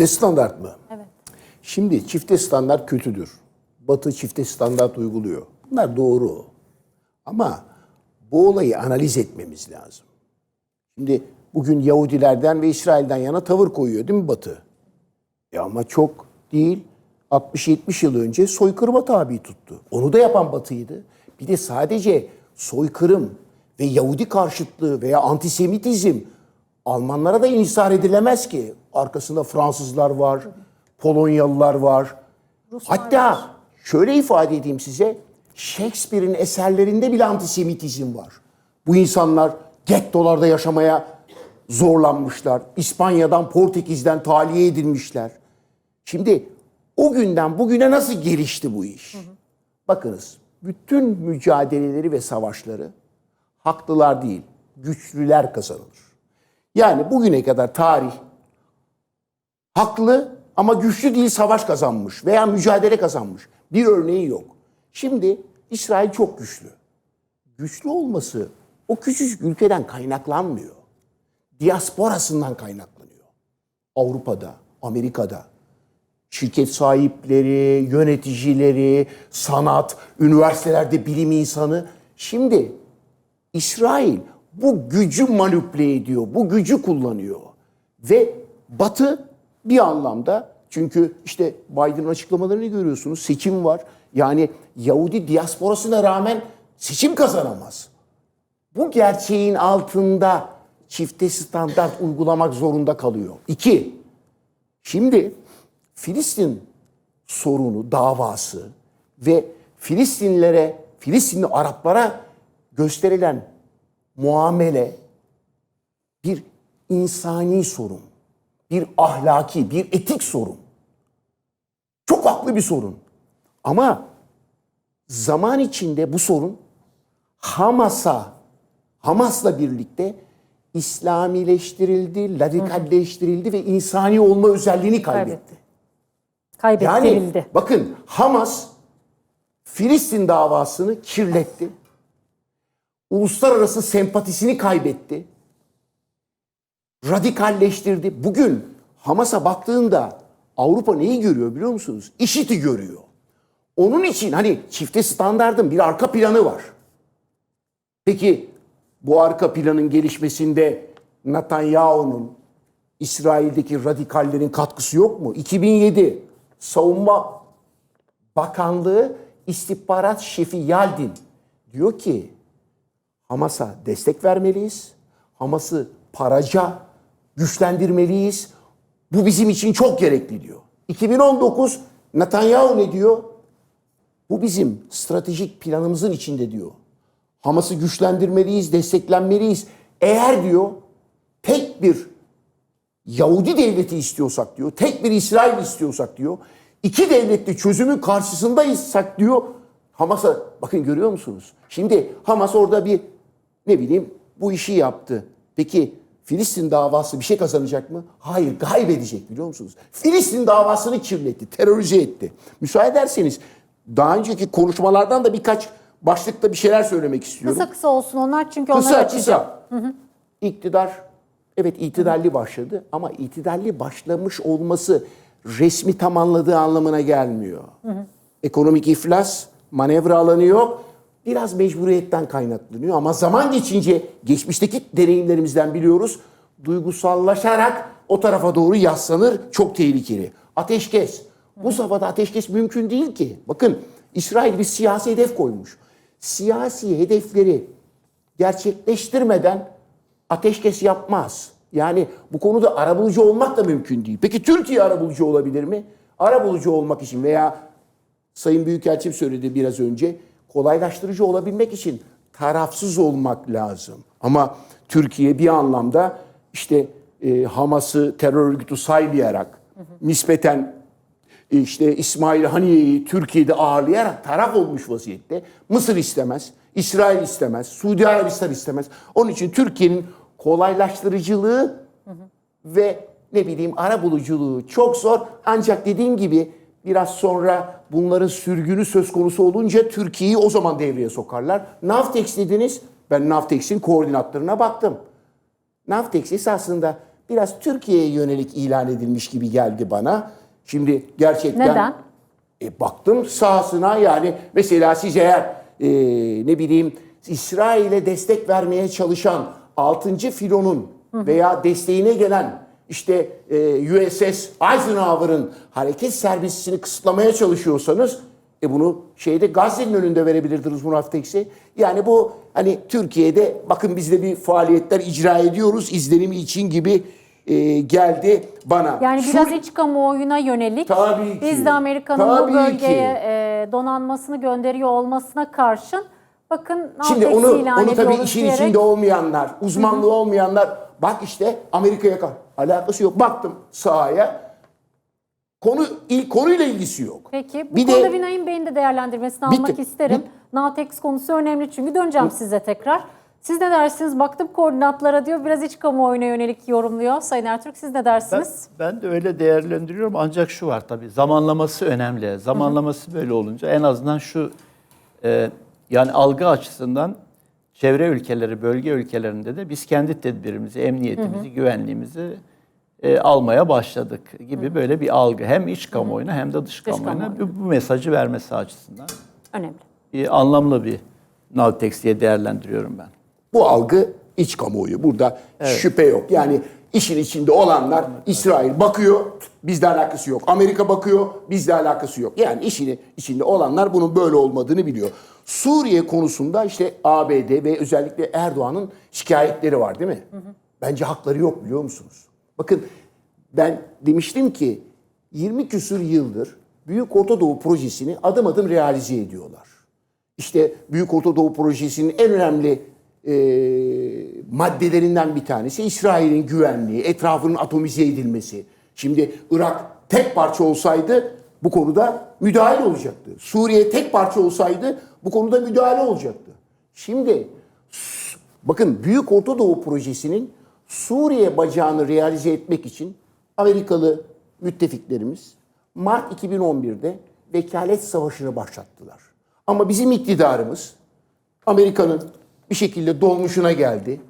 Çifte standart mı? Evet. Şimdi çifte standart kötüdür. Batı çifte standart uyguluyor. Bunlar doğru. Ama bu olayı analiz etmemiz lazım. Şimdi bugün Yahudilerden ve İsrail'den yana tavır koyuyor değil mi Batı? E ama çok değil. 60-70 yıl önce soykırıma tabi tuttu. Onu da yapan Batı'ydı. Bir de sadece soykırım ve Yahudi karşıtlığı veya antisemitizm Almanlara da inhisar edilemez ki. Arkasında Fransızlar var, Polonyalılar var. Hatta şöyle ifade edeyim size. Shakespeare'in eserlerinde bile antisemitizm var. Bu insanlar gettolarda yaşamaya zorlanmışlar. İspanya'dan, Portekiz'den tahliye edilmişler. Şimdi o günden bugüne nasıl gelişti bu iş? Bakınız, bütün mücadeleleri ve savaşları haklılar değil, güçlüler kazanılır. Yani bugüne kadar tarih haklı ama güçlü değil savaş kazanmış veya mücadele kazanmış. Bir örneği yok. Şimdi İsrail çok güçlü. Güçlü olması o küçücük ülkeden kaynaklanmıyor. Diasporasından kaynaklanıyor. Avrupa'da, Amerika'da şirket sahipleri, yöneticileri, sanat, üniversitelerde bilim insanı. Şimdi İsrail bu gücü manipüle ediyor, bu gücü kullanıyor. Ve Batı bir anlamda çünkü işte Biden'ın açıklamalarını görüyorsunuz, seçim var. Yani Yahudi diasporasına rağmen seçim kazanamaz. Bu gerçeğin altında çifte standart uygulamak zorunda kalıyor. İki, şimdi Filistin sorunu, davası ve Filistinlilere, Filistinli Araplara gösterilen muamele bir insani sorun, bir ahlaki, bir etik sorun. Çok haklı bir sorun. Ama zaman içinde bu sorun Hamas'a, Hamas'la birlikte İslamileştirildi, radikalleştirildi ve insani olma özelliğini kaybetti. Kaybettirildi. Yani bakın Hamas Filistin davasını kirletti. Uluslararası sempatisini kaybetti. Radikalleştirdi. Bugün Hamas'a baktığında Avrupa neyi görüyor biliyor musunuz? İşiti görüyor. Onun için hani çifte standardın bir arka planı var. Peki bu arka planın gelişmesinde Netanyahu'nun İsrail'deki radikallerin katkısı yok mu? 2007 Savunma Bakanlığı İstihbarat Şefi Yaldin diyor ki Hamas'a destek vermeliyiz. Hamas'ı paraca güçlendirmeliyiz. Bu bizim için çok gerekli diyor. 2019 Netanyahu ne diyor? Bu bizim stratejik planımızın içinde diyor. Hamas'ı güçlendirmeliyiz, desteklenmeliyiz. Eğer diyor tek bir Yahudi devleti istiyorsak diyor, tek bir İsrail istiyorsak diyor, iki devletli çözümün karşısındaysak diyor, Hamas'a bakın görüyor musunuz? Şimdi Hamas orada bir ne bileyim bu işi yaptı. Peki Filistin davası bir şey kazanacak mı? Hayır, kaybedecek biliyor musunuz? Filistin davasını kirletti, terörize etti. Müsaade ederseniz daha önceki konuşmalardan da birkaç başlıkta bir şeyler söylemek istiyorum. Kısa kısa olsun onlar çünkü onlar Kısa açacağım. kısa. İktidar evet itidarlı başladı ama itidarlı başlamış olması resmi tamamladığı anlamına gelmiyor. Ekonomik iflas, manevra alanı yok. Biraz mecburiyetten kaynaklanıyor ama zaman geçince geçmişteki deneyimlerimizden biliyoruz. Duygusallaşarak o tarafa doğru yaslanır. Çok tehlikeli. Ateşkes. Bu safhada ateşkes mümkün değil ki. Bakın İsrail bir siyasi hedef koymuş. Siyasi hedefleri gerçekleştirmeden ateşkes yapmaz. Yani bu konuda arabulucu olmak da mümkün değil. Peki Türkiye arabulucu olabilir mi? Arabulucu olmak için veya Sayın Büyükelçim söyledi biraz önce kolaylaştırıcı olabilmek için tarafsız olmak lazım. Ama Türkiye bir anlamda işte e, Hamas'ı terör örgütü saymayarak nispeten işte İsmail Haniye'yi Türkiye'de ağırlayarak taraf olmuş vaziyette. Mısır istemez, İsrail istemez, Suudi Arabistan istemez. Onun için Türkiye'nin kolaylaştırıcılığı ve ne bileyim ara buluculuğu çok zor. Ancak dediğim gibi biraz sonra bunların sürgünü söz konusu olunca Türkiye'yi o zaman devreye sokarlar. Navtex dediniz. Ben Navtex'in koordinatlarına baktım. Navtex esasında biraz Türkiye'ye yönelik ilan edilmiş gibi geldi bana. Şimdi gerçekten Neden? e, baktım sahasına yani mesela siz eğer e, ne bileyim İsrail'e destek vermeye çalışan 6. filonun veya desteğine gelen işte e, USS Eisenhower'ın hareket serbestisini kısıtlamaya çalışıyorsanız e bunu şeyde Gazze'nin önünde verebilirdiniz bu Naftex'e. Yani bu hani Türkiye'de bakın biz de bir faaliyetler icra ediyoruz izlenimi için gibi e, geldi bana. Yani Sur- biraz iç kamuoyuna yönelik. Tabii ki. Biz de Amerika'nın bu bölgeye ki. e, donanmasını gönderiyor olmasına karşın bakın Şimdi onu onu tabii işin diyerek- içinde olmayanlar, uzmanlığı olmayanlar bak işte Amerika'ya. Alakası yok. Baktım sahaya. Konu ilk konuyla ilgisi yok. Peki bu Bir de- konuda Binay'ın Bey'in de değerlendirmesini Bitti. almak isterim. Navtex konusu önemli çünkü döneceğim size tekrar. Siz ne dersiniz? Baktım koordinatlara diyor biraz iç kamuoyuna yönelik yorumluyor. Sayın Ertürk siz ne Ben, dersiniz? ben de öyle değerlendiriyorum ancak şu var tabii zamanlaması önemli. Zamanlaması böyle olunca en azından şu e, yani algı açısından çevre ülkeleri, bölge ülkelerinde de biz kendi tedbirimizi, emniyetimizi, güvenliğimizi e, almaya başladık gibi böyle bir algı. Hem iç kamuoyuna hem de dış kamuoyuna kamuoyuna. bu, bu mesajı vermesi açısından Önemli. bir anlamlı bir Navtex diye değerlendiriyorum ben. Bu algı iç kamuoyu. Burada şüphe yok. Yani işin içinde olanlar İsrail bakıyor, bizle alakası yok. Amerika bakıyor, bizle alakası yok. Yani işin içinde olanlar bunun böyle olmadığını biliyor. Suriye konusunda işte ABD ve özellikle Erdoğan'ın şikayetleri var değil mi? Bence hakları yok biliyor musunuz? Bakın ben demiştim ki 20 küsür yıldır Büyük Orta Doğu projesini adım adım realize ediyorlar. İşte Büyük Orta Doğu Projesi'nin en önemli e, maddelerinden bir tanesi İsrail'in güvenliği, etrafının atomize edilmesi. Şimdi Irak tek parça olsaydı bu konuda müdahale olacaktı. Suriye tek parça olsaydı bu konuda müdahale olacaktı. Şimdi bakın Büyük Orta Doğu Projesi'nin Suriye bacağını realize etmek için Amerikalı müttefiklerimiz Mart 2011'de vekalet savaşını başlattılar. Ama bizim iktidarımız Amerika'nın bir şekilde dolmuşuna geldi.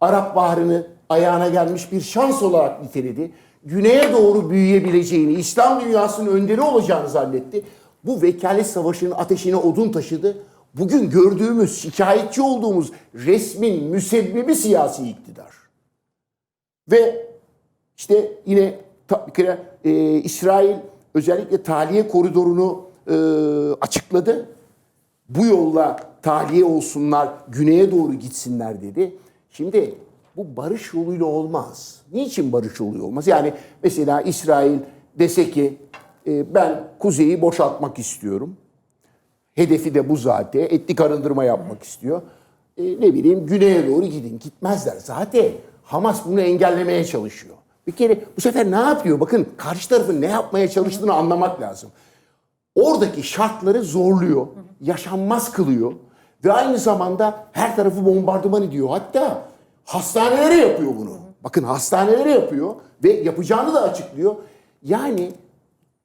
Arap Baharı'nı ayağına gelmiş bir şans olarak niteledi. Güneye doğru büyüyebileceğini, İslam dünyasının önderi olacağını zannetti. Bu vekalet savaşının ateşine odun taşıdı. Bugün gördüğümüz, şikayetçi olduğumuz resmin müsebbibi siyasi iktidar. Ve işte yine bir kere e, İsrail özellikle tahliye koridorunu e, açıkladı. Bu yolla tahliye olsunlar, güneye doğru gitsinler dedi. Şimdi bu barış yoluyla olmaz. Niçin barış yoluyla olmaz? Yani mesela İsrail dese ki e, ben kuzeyi boşaltmak istiyorum. Hedefi de bu zaten. Etnik arındırma yapmak istiyor. E, ne bileyim güneye doğru gidin. Gitmezler. Zaten Hamas bunu engellemeye çalışıyor. Bir kere bu sefer ne yapıyor? Bakın karşı tarafın ne yapmaya çalıştığını anlamak lazım. Oradaki şartları zorluyor, yaşanmaz kılıyor ve aynı zamanda her tarafı bombardıman ediyor. Hatta hastanelere yapıyor bunu. Bakın hastanelere yapıyor ve yapacağını da açıklıyor. Yani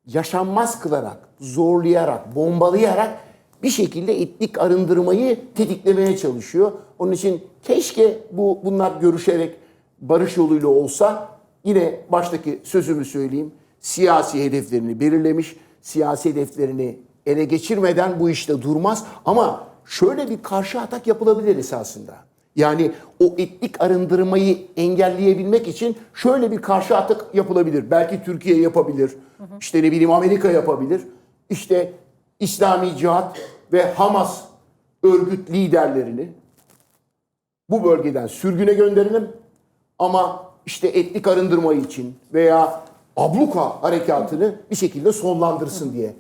yaşanmaz kılarak, zorlayarak, bombalayarak bir şekilde etnik arındırmayı tetiklemeye çalışıyor. Onun için keşke bu bunlar görüşerek barış yoluyla olsa yine baştaki sözümü söyleyeyim. Siyasi hedeflerini belirlemiş, siyasi hedeflerini ele geçirmeden bu işte durmaz. Ama şöyle bir karşı atak yapılabilir esasında. Yani o etnik arındırmayı engelleyebilmek için şöyle bir karşı atak yapılabilir. Belki Türkiye yapabilir. İşte ne bileyim Amerika yapabilir. İşte İslami Cihat ve Hamas örgüt liderlerini bu bölgeden sürgüne gönderelim. Ama işte etnik arındırma için veya abluka harekatını bir şekilde sonlandırsın diye.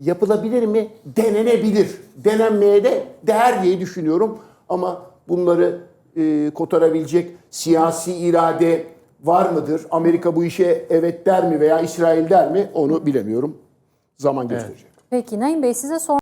Yapılabilir mi? Denenebilir. Denenmeye de değer diye düşünüyorum. Ama bunları e, kotarabilecek siyasi irade var mıdır? Amerika bu işe evet der mi veya İsrail der mi? Onu bilemiyorum. Zaman gösterecek. Peki Naim Bey size sor